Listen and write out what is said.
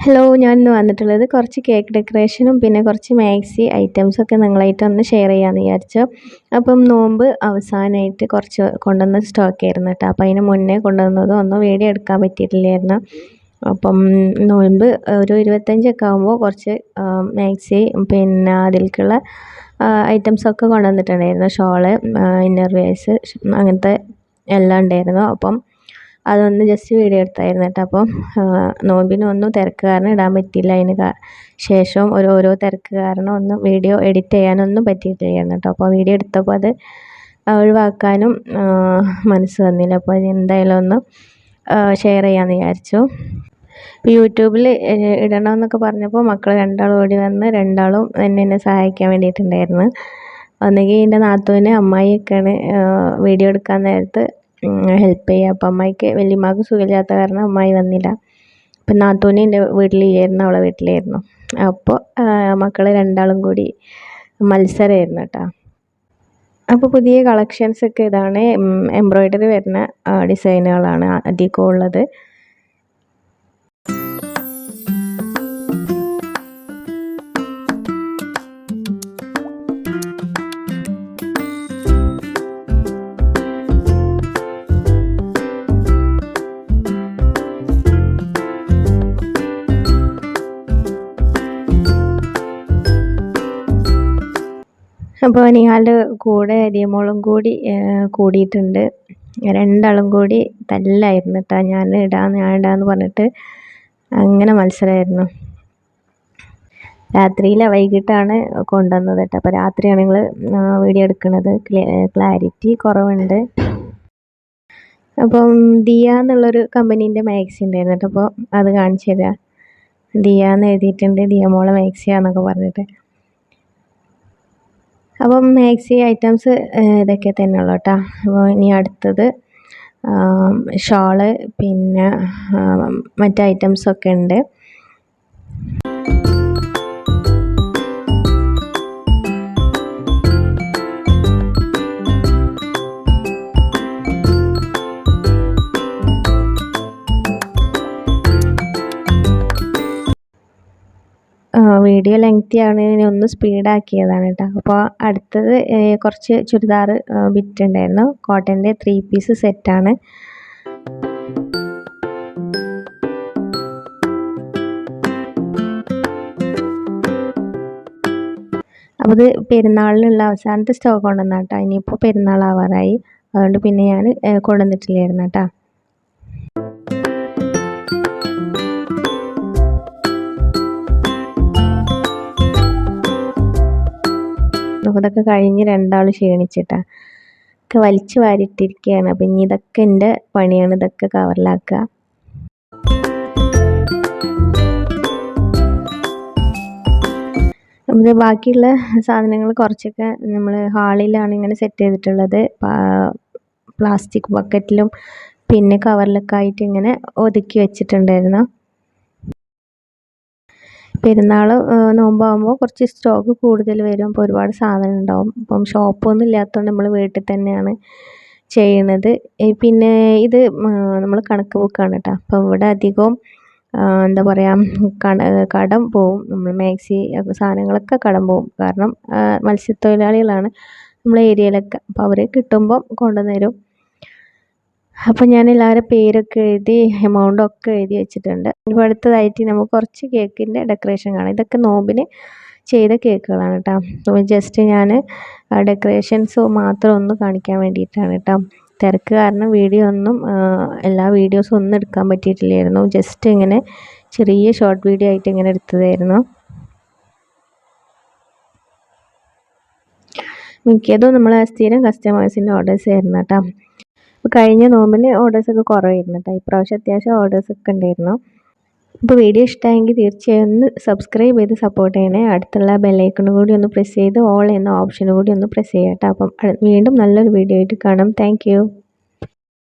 Hello ഞാൻ ഇന്ന് വന്നിട്ടുള്ളത് കുറച്ച് കേക്ക് ഡെക്കറേഷനും പിന്നെ കുറച്ച് മാക്സി ഐറ്റംസൊക്കെ നിങ്ങളായിട്ട് ഒന്ന് ഷെയർ ചെയ്യാമെന്ന് വിചാരിച്ചു. അപ്പം നോമ്പ് അവസാനമായിട്ട് കുറച്ച് കൊണ്ടുവന്ന സ്റ്റോക്ക് ആയിരുന്നു കേട്ടോ. അപ്പം അതിന് മുന്നേ കൊണ്ടുവന്നതും ഒന്നും വീഡിയോ എടുക്കാൻ പറ്റിയിട്ടില്ലായിരുന്നു. അപ്പം നോമ്പ് ഒരു ഇരുപത്തഞ്ചൊക്കെ ആകുമ്പോൾ കുറച്ച് മാക്സി പിന്നെ അതിലേക്കുള്ള ഐറ്റംസൊക്കെ കൊണ്ടുവന്നിട്ടുണ്ടായിരുന്നു. ഷോൾ ഇന്നർ വേഴ്സ് അങ്ങനത്തെ എല്ലാം ഉണ്ടായിരുന്നു. അപ്പം അതൊന്ന് ജസ്റ്റ് വീഡിയോ എടുത്തായിരുന്നു കേട്ടോ. അപ്പം നോമ്പിനൊന്നും തിരക്ക് കാരണം ഇടാൻ പറ്റിയില്ല. അതിന് ശേഷം ഒരു ഓരോ തിരക്ക് കാരണം ഒന്നും വീഡിയോ എഡിറ്റ് ചെയ്യാനൊന്നും പറ്റിയിട്ടില്ലായിരുന്നു കേട്ടോ. അപ്പോൾ വീഡിയോ എടുത്തപ്പോൾ അത് ഒഴിവാക്കാനും മനസ്സ് വന്നില്ല. അപ്പോൾ എന്തായാലും ഒന്ന് ഷെയർ ചെയ്യാമെന്ന് വിചാരിച്ചു. ഇപ്പോൾ യൂട്യൂബിൽ ഇടണമെന്നൊക്കെ പറഞ്ഞപ്പോൾ മക്കൾ രണ്ടാളും ഓടി വന്ന് രണ്ടാളും എന്നെ എന്നെ സഹായിക്കാൻ വേണ്ടിയിട്ടുണ്ടായിരുന്നു. ഒന്നുകിൽ എന്റെ നാത്തൂനെ അമ്മായിയൊക്കെയാണ് വീഡിയോ എടുക്കാൻ നേരത്ത് ഹെൽപ്പ് ചെയ്യുക അപ്പം അമ്മായിക്ക് വല്യമ്മക്ക് സുഖമില്ലാത്ത കാരണം അമ്മായി വന്നില്ല. അപ്പം നാത്തൂന് എന്റെ വീട്ടിലില്ലായിരുന്നു അവളെ വീട്ടിലായിരുന്നു. അപ്പോൾ മക്കൾ രണ്ടാളും കൂടി മത്സരമായിരുന്നു കേട്ടോ. അപ്പോൾ പുതിയ കളക്ഷൻസൊക്കെ ഇതാണ് എംബ്രോയ്ഡറി വരുന്ന ഡിസൈനുകളാണ് അധികം അപ്പോൾ ഇയാളുടെ കൂടെ ദിയമോളും കൂടി കൂടിയിട്ടുണ്ട്. രണ്ടാളും കൂടി തല്ലായിരുന്നു കേട്ടോ ഞാൻ ഇടാന്ന് ഞാൻ ഇടാന്ന് പറഞ്ഞിട്ട് അങ്ങനെ മത്സരമായിരുന്നു രാത്രിയിലെ വൈകിട്ടാണ് കൊണ്ടുവന്നത് കേട്ടോ അപ്പോൾ രാത്രിയാണ് നിങ്ങൾ വീഡിയോ എടുക്കുന്നത് ക്ലാരിറ്റി കുറവുണ്ട്. അപ്പം ദിയ എന്നുള്ളൊരു കമ്പനീന്റെ മാക്സി ഉണ്ടായിരുന്നു കേട്ടോ അപ്പോൾ അത് കാണിച്ചു തരാം. ദിയ എന്ന് എഴുതിയിട്ടുണ്ട്. ദിയ മോളെ മാക്സിയാന്നൊക്കെ പറഞ്ഞിട്ട്. അപ്പം മാക്സി ഐറ്റംസ് ഇതൊക്കെ തന്നെ ഉള്ളു കേട്ടോ. അപ്പോൾ ഇനി അടുത്തത് ഷോൾ പിന്നെ മറ്റ് ഐറ്റംസൊക്കെ ഉണ്ട്. വീഡിയോ ആണ്. ഇനി ഒന്ന് സ്പീഡാക്കിയതാണ് കേട്ടോ അപ്പോൾ അടുത്തത് കുറച്ച് ചുരിദാർ ബിറ്റ് ഉണ്ടായിരുന്നു. കോട്ടന്റെ ത്രീ പീസ് സെറ്റാണ് അപ്പോൾ ഇത് പെരുന്നാളിനുള്ള അവസാനത്തെ സ്റ്റോക്ക് കൊണ്ടുവന്നാട്ടോ ഇനിയിപ്പോൾ പെരുന്നാൾ ആവാറായി അതുകൊണ്ട് പിന്നെ ഞാൻ കൊണ്ടുവന്നിട്ടില്ലായിരുന്നു കേട്ടോ അപ്പോൾ ഇതൊക്കെ കഴിഞ്ഞ് രണ്ടാൾ ക്ഷീണിച്ചിട്ടാണ് ഒക്കെ വലിച്ചു വാരിയിട്ടിരിക്കുകയാണ് അപ്പം ഇനി ഇതൊക്കെ എന്റെ പണിയാണ്. ഇതൊക്കെ കവറിലാക്കുക. നമ്മുടെ ബാക്കിയുള്ള സാധനങ്ങൾ കുറച്ചൊക്കെ നമ്മൾ ഹാളിലാണ് ഇങ്ങനെ സെറ്റ് ചെയ്തിട്ടുള്ളത്. പ്ലാസ്റ്റിക് ബക്കറ്റിലും പിന്നെ കവറിലൊക്കെ ആയിട്ട് ഇങ്ങനെ ഒതുക്കി വെച്ചിട്ടുണ്ടായിരുന്നു. പെരുന്നാൾ നോമ്പാകുമ്പോൾ കുറച്ച് സ്റ്റോക്ക് കൂടുതൽ വരും. അപ്പോൾ ഒരുപാട് സാധനം ഉണ്ടാവും. അപ്പം ഷോപ്പൊന്നും ഇല്ലാത്തതുകൊണ്ട് നമ്മൾ വീട്ടിൽ തന്നെയാണ് ചെയ്യുന്നത്. പിന്നെ ഇത് നമ്മൾ കണക്ക് ബുക്കാണ് കേട്ടോ. അപ്പം ഇവിടെ അധികവും എന്താ പറയുക കട കടം പോവും. നമ്മൾ മാക്സി സാധനങ്ങളൊക്കെ കടം പോവും. കാരണം മത്സ്യത്തൊഴിലാളികളാണ് നമ്മളെ ഏരിയയിലൊക്കെ അപ്പോൾ അവർ കിട്ടുമ്പം കൊണ്ടുവന്ന് തരും. അപ്പോൾ ഞാൻ എല്ലാവരുടെ പേരൊക്കെ എഴുതി എമൗണ്ട് ഒക്കെ എഴുതി വെച്ചിട്ടുണ്ട്. ഇപ്പോൾ അടുത്തതായിട്ട് നമുക്ക് കുറച്ച് കേക്കിന്റെ ഡെക്കറേഷൻ കാണാം. ഇതൊക്കെ നോമ്പിന് ചെയ്ത കേക്കുകളാണ് കേട്ടോ. അപ്പോൾ ജസ്റ്റ് ഞാൻ ഡെക്കറേഷൻസ് മാത്രം ഒന്ന് കാണിക്കാൻ വേണ്ടിയിട്ടാണ് കേട്ടോ. തിരക്ക് കാരണം വീഡിയോ ഒന്നും എല്ലാ വീഡിയോസും ഒന്നും എടുക്കാൻ പറ്റിയിട്ടില്ലായിരുന്നു. ജസ്റ്റ് ഇങ്ങനെ ചെറിയ ഷോർട്ട് വീഡിയോ ആയിട്ട് ഇങ്ങനെ എടുത്തതായിരുന്നു. മിക്കതും നമ്മൾ സ്ഥിരം കസ്റ്റമേഴ്സിന്റെ ഓർഡേഴ്സ് ആയിരുന്നു കേട്ടോ. അപ്പോൾ കഴിഞ്ഞ നോമ്പിന് ഓർഡേഴ്സൊക്കെ കുറവായിരുന്നു കേട്ടോ ഇപ്രാവശ്യം അത്യാവശ്യം ഓർഡേഴ്സൊക്കെ ഉണ്ടായിരുന്നു. അപ്പോൾ വീഡിയോ ഇഷ്ടമായെങ്കിൽ തീർച്ചയായും ഒന്ന് സബ്സ്ക്രൈബ് ചെയ്ത് സപ്പോർട്ട് ചെയ്യണേ. അടുത്തുള്ള ബെല്ലൈക്കണും കൂടി ഒന്ന് പ്രസ് ചെയ്ത് ഓൾ എന്ന ഓപ്ഷനും കൂടി ഒന്ന് പ്രസ് ചെയ്യാം കേട്ടോ അപ്പം വീണ്ടും നല്ലൊരു വീഡിയോ ആയിട്ട് കാണാം. താങ്ക്